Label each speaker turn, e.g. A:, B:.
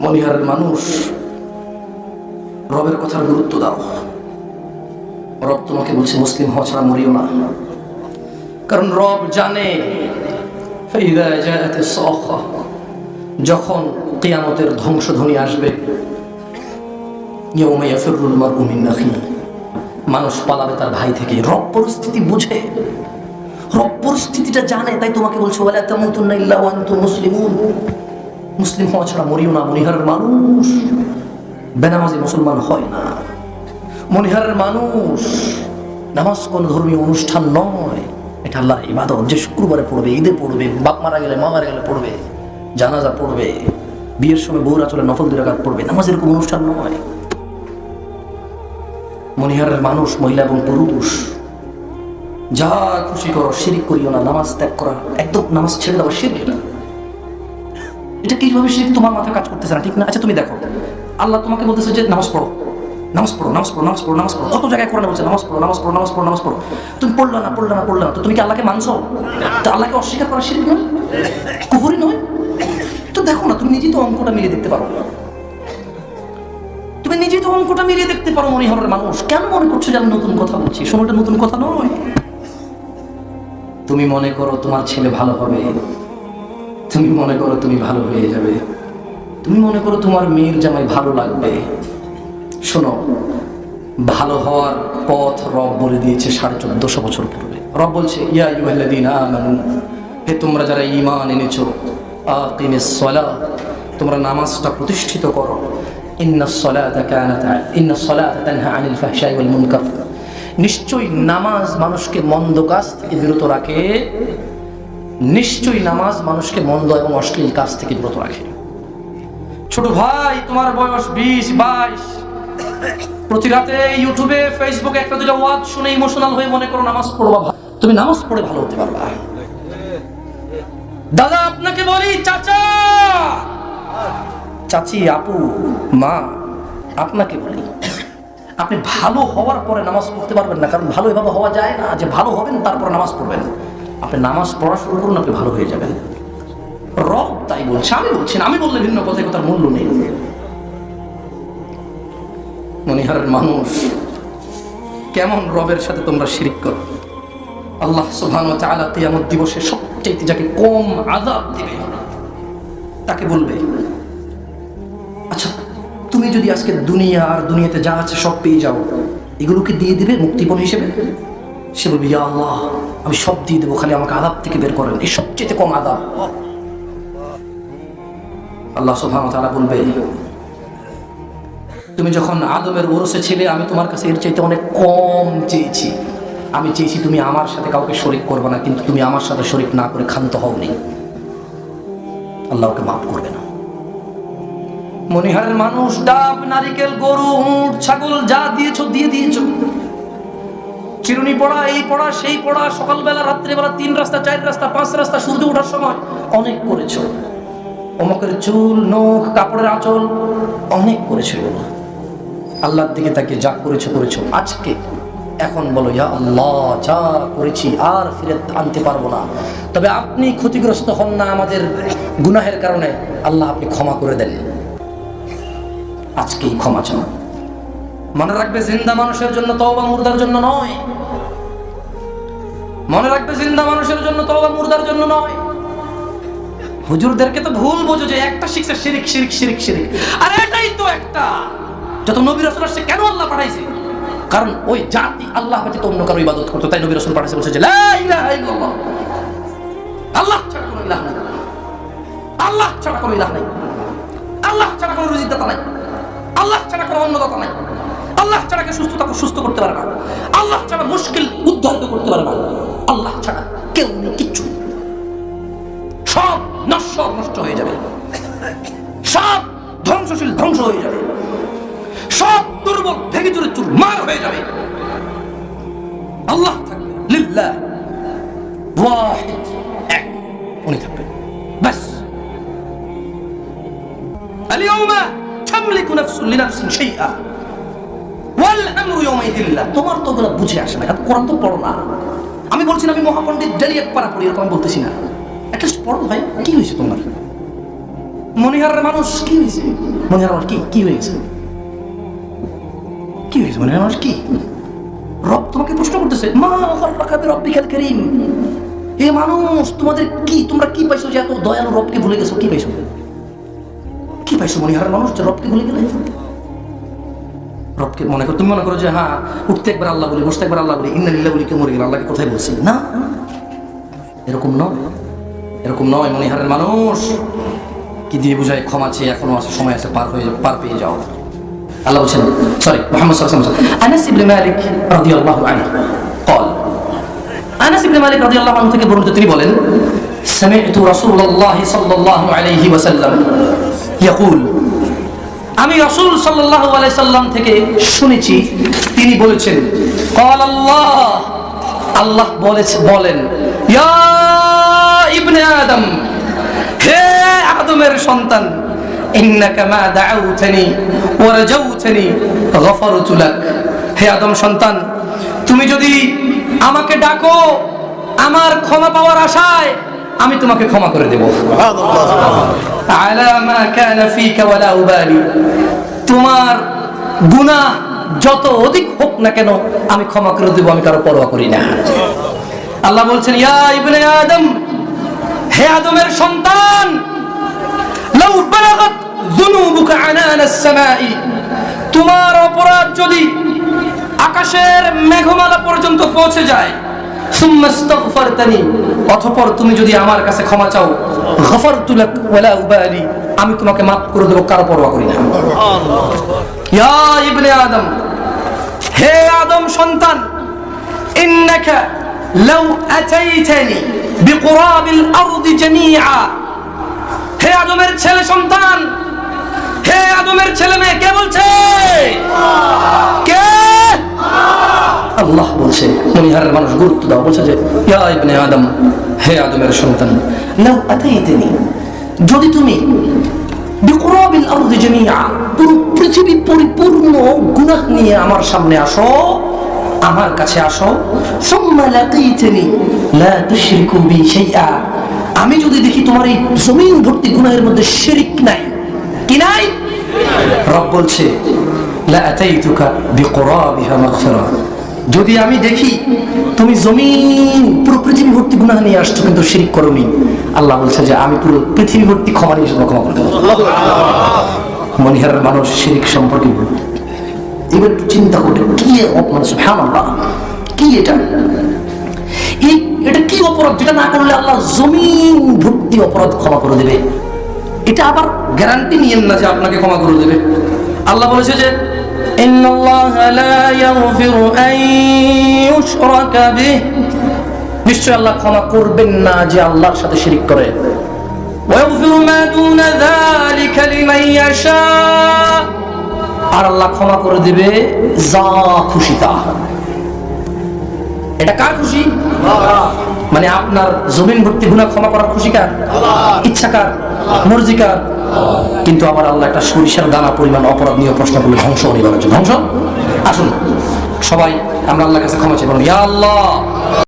A: মনিহারের মানুষ, রবের কথার গুরুত্ব দাও। রব তোমাকে বলছে, মুসলিম হওয়া ছাড়া মরিও না। কারণ রব জানে যখন কেয়ামতের ধ্বংসধ্বনি আসবে মানুষ পালাবে তার ভাই থেকে। রব পরিস্থিতি বুঝে। রব পরিস্থিতিটা জানে, তাই তোমাকে বলছে মুসলিম মুসলিম হওয়া ছাড়া মরিও না। মনিহারের মানুষ। বেনামাজি মুসলমান হয় না। মনিহারের মানুষ নামাজ কোন ধর্মীয় অনুষ্ঠান নয়। এটা আল্লাহর ইবাদত। যে শুক্রবারে পড়বে, ঈদে পড়বে, বাপ মারা গেলে, মা মারা গেলে পড়বে, জানাজা পড়বে, বিয়ের সময় বউরা চলে, নফল দুই রাকাত পড়বে নামাজ এরকম অনুষ্ঠান নয়। মনিহারের মানুষ, মহিলা এবং পুরুষ, যা খুশি করো, শিরিক করিও না, নামাজ ত্যাগ করা, একদম নামাজ ছেড়ে দেওয়া শিরিক এটা এটা কীভাবে শিরিক তোমার মাথায় কাজ করতেছে না? ঠিক না? আচ্ছা তুমি দেখো। আল্লাহ তোমাকে বলতেছে যে, নামাজ পড়ো। নামাজ পড়ো নামাজ পড়ো নামাজ পড়ো নামাজ পড়ো। কত জায়গায় কোরআনে বলছে, নামাজ পড়ো নামাজ পড়ো নামাজ পড়ো নামাজ পড়ো। তুমি পড়ল না পড়ল না পড়ল না। তো তুমি কি আল্লাহকে মানছো? তো আল্লাহকে অস্বীকার করা শিরিক নয় কুফুরি নয়? তো দেখো না, তুমি নিজেই তো অঙ্কটা মিলিয়ে দেখতে পারো। তুমি নিজেই তো অঙ্কটা মিলিয়ে দেখতে পারো মনে হবে মানুষ। কেন মনে করছ যে আমি নতুন কথা বলছি? সময়টা নতুন কথা নয়। তুমি মনে করো তোমার ছেলে ভালো হবে। তুমি মনে করো তুমি ভালো হয়ে যাবে। তুমি মনে করো তোমার মেয়ের জামাই ভালো লাগবে। শোনো, ভালো হওয়ার পথ রব বলে দিয়েছে সাড়ে চোদ্দশো বছর পূর্বে। রব বলছে, ইয়া ইউহাল্লাযীনা আমানু, হে তোমরা যারা ঈমান এনেছো, আকিমিস সালাহ তোমরা নামাজটা প্রতিষ্ঠিত করো। নিশ্চয়ই নামাজ মানুষকে মন্দ কাজ থেকে বিরত রাখে। নিশ্চয়ই নামাজ মানুষকে মন্দ এবং অশ্লীল কাজ থেকে বিরত রাখে। ছোট ভাই, তোমার বয়স বিশ, বাইশ। প্রতি রাতে ইউটিউবে, ফেসবুকে একটা দুটা ওয়াজ শুনে ইমোশনাল হয়ে মনে করো নামাজ পড়বা তুমি নামাজ পড়ে ভালো হতে পারবা। দাদা, আপনাকে বলি, চাচা! চাচি, আপু, মা, আপনাকে বলি, আপনি ভালো হওয়ার পরে নামাজ পড়তে পারবেন না, কারণ ভালো এভাবে হওয়া যায় না যে ভালো হবেন, তারপর নামাজ পড়বেন। আপনি নামাজ পড়া শুরু করুন, আপনি ভালো হয়ে যাবেন। রব তাই বলছে, আমি বলছি আমি বললে ভিন্ন কথায় কথার মূল্য নেই। মনিহারের মানুষ, কেমন রবের সাথে তোমরা শিরিক করো? আল্লাহ সুবহান চালা কিয়ামত দিবসে সবচেয়ে যাকে কম আযাব দিবে, তাকে বলবে আচ্ছা তুমি যদি আজকে দুনিয়া আর দুনিয়াতে যা আছে সব পেয়ে যাও এগুলোকে দিয়ে দিবে মুক্তিপণ হিসেবে? সে বলবে আল্লাহ, আমি সব দিয়ে দেবো, খালি আমাকে আদাব থেকে বের করেন। এই সবচেয়ে কম আদাব আল্লাহ সুবহান তাআলা বলবে, তুমি যখন আদমের ওরসে ছিলে, আমি তোমার কাছে এর চাইতে অনেক কম চেয়েছি। আমি চেয়েছি তুমি আমার সাথে কাউকে শরিক করবে না, কিন্তু তুমি আমার সাথে শরিক না করে ক্ষান্ত হওনি। আল্লাহ ওকে মাফ করবে না। মনিহারের মানুষ, ডাব, নারিকেল, গরু, উঁট, ছাগল যা দিয়েছ, দিয়ে দিয়েছ। চিরুনি পড়া, এই পড়া, সেই পড়া, সকালবেলা, রাত্রিবেলা, তিন রাস্তা, চার রাস্তা, পাঁচ রাস্তা, সূর্য ওঠার সময় অনেক করেছ অমকের চুল, নখ, কাপড়ের আঁচল অনেক করেছ আল্লাহর দিকে তাকে যা করেছ করেছ। আজকে এখন বলো, ইয়া আল্লাহ, যা করেছি, আর ফিরে আনতে পারব না। তবে আপনি ক্ষতিগ্রস্ত হন না আমাদের গুনাহের কারণে। আল্লাহ আপনি ক্ষমা করে দেন। আজকেই ক্ষমা চান। মনে রাখবে জিন্দা মানুষের জন্য তওবা মুর্দার জন্য নয়। মনে রাখবে জিন্দা মানুষের জন্য তওবা মুর্দার জন্য নয়। হুজুরদেরকে তো ভুল বোঝো যে একটা শিখছে শিরিক শিরিক শিরিক শিরিক। আর এটাই তো একটা। যত নবী রাসূল আসছে, কেন আল্লাহ পাঠাইছে? কারণ ওই জাতি আল্লাহ ব্যতীত অন্য কারও ইবাদত করতো, তাই নবী রাসূল পাঠাইছে, বলছে যে লা ইলাহা আল্লাহ ছাড়া কোনো ইলাহ নাই। আল্লাহ ছাড়া কোনো ইলাহ নাই। আল্লাহ ছাড়া কোনো রুজিদাতা নাই। আল্লাহ ছাড়া কোনো অন্নদাতা নাই। আল্লাহ ছাড়া কে সুস্থতা সুস্থ করতে পারে না আল্লাহ ছাড়া মুশকিল উদ্ধারিত করতে পারে না আল্লাহ ছাড়া কেউ নেই কিচ্ছু নেই। সব নশ্বর নষ্ট হয়ে যাবে সব ধ্বংসশীল ধ্বংস হয়ে যাবে সব দুর্বল ভেঙে চুরে চুর মার হয়ে যাবে আল্লাহ থাকবে লিল্লাহ ওয়াহিদ এক উনি থাকবেন ব্যাস اليوم تملك نفس لنفس شيئا তোমার তো ওগুলো বুঝে আসে না। কোরআন তো পড়ো না। আমি বলছি আমি মহাপণ্ডিত ডেলি এক পারা পড়ি, এরকম বলতেছি না। পড়ো ভাই, কি হয়েছে তোমার? মনিহারের মানুষ কি হয়েছে? মনিহার কি কি হয়েছে? কি হয়েছে মনিহার মানুষ কি? রব তোমাকে প্রশ্ন করতেছে, মা হরকাবে রব্বি করিম। এ মানুষ, তোমাদের কি, তোমরা কি পাইছো যে এত দয়ালু রবকে ভুলে গেছো? কি পাইছো? কি পাইছো মনিহারের মানুষ যে রবকে ভুলে গেলে? রবকে মনে করো তুমি মনে করো যে হ্যাঁ উঠতে একবার আল্লাহ বলি বসতে একবার আল্লাহ বলি ইন্না লিল্লাহ বলি কে মরে গেল আল্লাহকে কোথায় বলছি না এরকম নয় এরকম নয় মনিহারের মানুষ কি দিয়ে বুঝায় ক্ষমা চেয়ে এখনো আছে সময় আছে পার হয়ে পার পেয়ে যাও আল্লাহ বলছেন সরি মোহাম্মদ সাল্লাল্লাহু আলাইহি ওয়াসাল্লাম আনাস ইবনে মালিক রাদিয়াল্লাহু আনহু قال আনাস ইবনে মালিক রাদিয়াল্লাহু আনহু থেকে বর্ণিত তিনি বলেন سمعت رسول الله صلى الله عليه وسلم يقول আমি রসুল সাল্লাহ সাল্লাম থেকে শুনেছি, তিনি বলেছেন আল্লাহ আল্লাহ বলেছে, বলেন ইবনে আদম, হে আদমের সন্তান, ইন্নাকা মা দাউতানি ওয়া রাজাউতানি গফারতু লাক। হে আদম সন্তান, তুমি যদি আমাকে ডাকো, আমার ক্ষমা পাওয়ার আশায় আমি তোমাকে ক্ষমা করে দেব। তোমার গুনাহ যত অধিক হোক না কেন, আমি ক্ষমা করে দেব, আমি কারও পরোয়া করি না। আল্লাহ বলছেন, ইয়া ইবনে আদম, হে আদমের সন্তান, লাউ বালাগাত যুনুবুকা আনান আস-সামাই। তোমার অপরাধ যদি আকাশের মেঘমালা পর্যন্ত পৌঁছে যায়, সুম্মা অতঃপর তুমি যদি আমার কাছে ক্ষমা চাও গফারতু লাক ওয়ালা উবালি, আমি তোমাকে মাফ করে দেব, কারও পরোয়া করি না। ইয়া ইবনে আদম, হে আদম সন্তান, ইন্নাকা লাউ আতাইতানি বিকুরাবিল আরদি জামিআ। হে আদমের ছেলে সন্তান, হে আদমের ছেলে মেয়ে, কে বলছে? কে আল্লাহ বলছে মনিহারের মানুষ গুরুত্ব দাও। বলছে যে, ইয়া ইবনে আদম, হে আদমের সন্তান, লাউ আতাইতানি, যদি তুমি বিকুরাবিল আরদি জামিআ, পুরো পৃথিবী পরিপূর্ণ গুনাহ নিয়ে আমার সামনে আসো, আমার কাছে আসো, সুম্মা লাকিতানি, লা তুশরিকু বি শাইআ, আমি যদি দেখি তোমার এই জমিন ভর্তি গুনাহের মধ্যে শিরিক নাই, কি নাই? রব বলছে, লা আতাইতুকা বিকুরাবিহা মাগফিরা যদি আমি দেখি তুমি জমিন, পুরো পৃথিবী ভর্তি গুনাহ নিয়ে আসছো, কিন্তু শিরিক করনি, আল্লাহ বলছে যে আমি পুরো পৃথিবী ভর্তি ক্ষমা নিয়ে ক্ষমা করে দেবো। মনিহারের মানুষ শিরিক সম্পর্কে এবার একটু চিন্তা করে কি অপমান হ্যাঁ আল্লাহ কি এটা? এই, এটা কি অপরাধ? যেটা না করলে আল্লাহ জমিন ভর্তি অপরাধ ক্ষমা করে দেবে। এটা আবার গ্যারান্টি নিয়েন না যে আপনাকে ক্ষমা করে দেবে। আল্লাহ বলেছে যে إن الله لا يغفر أن يشرك به নিশ্চয় আল্লাহ ক্ষমা করবেন না যে আল্লাহর সাথে শিরিক করে ويغفر ما دون ذلك لمن يشاء আর আল্লাহ ক্ষমা করে দিবে যা খুশি তা এটা কার খুশি মানে আপনার জমিন ভর্তি গুণা ক্ষমা করার খুশি কার ইচ্ছা কার মর্জি কার কিন্তু আমার আল্লাহ একটা সরিষার দানা পরিমাণ অপরাধ নিয়ে প্রশ্ন করলে ধ্বংস অনিবার্য ধ্বংস? আসুন। সবাই, আমরা আল্লাহর কাছে ক্ষমা চাই বলুন, ইয়া আল্লাহ!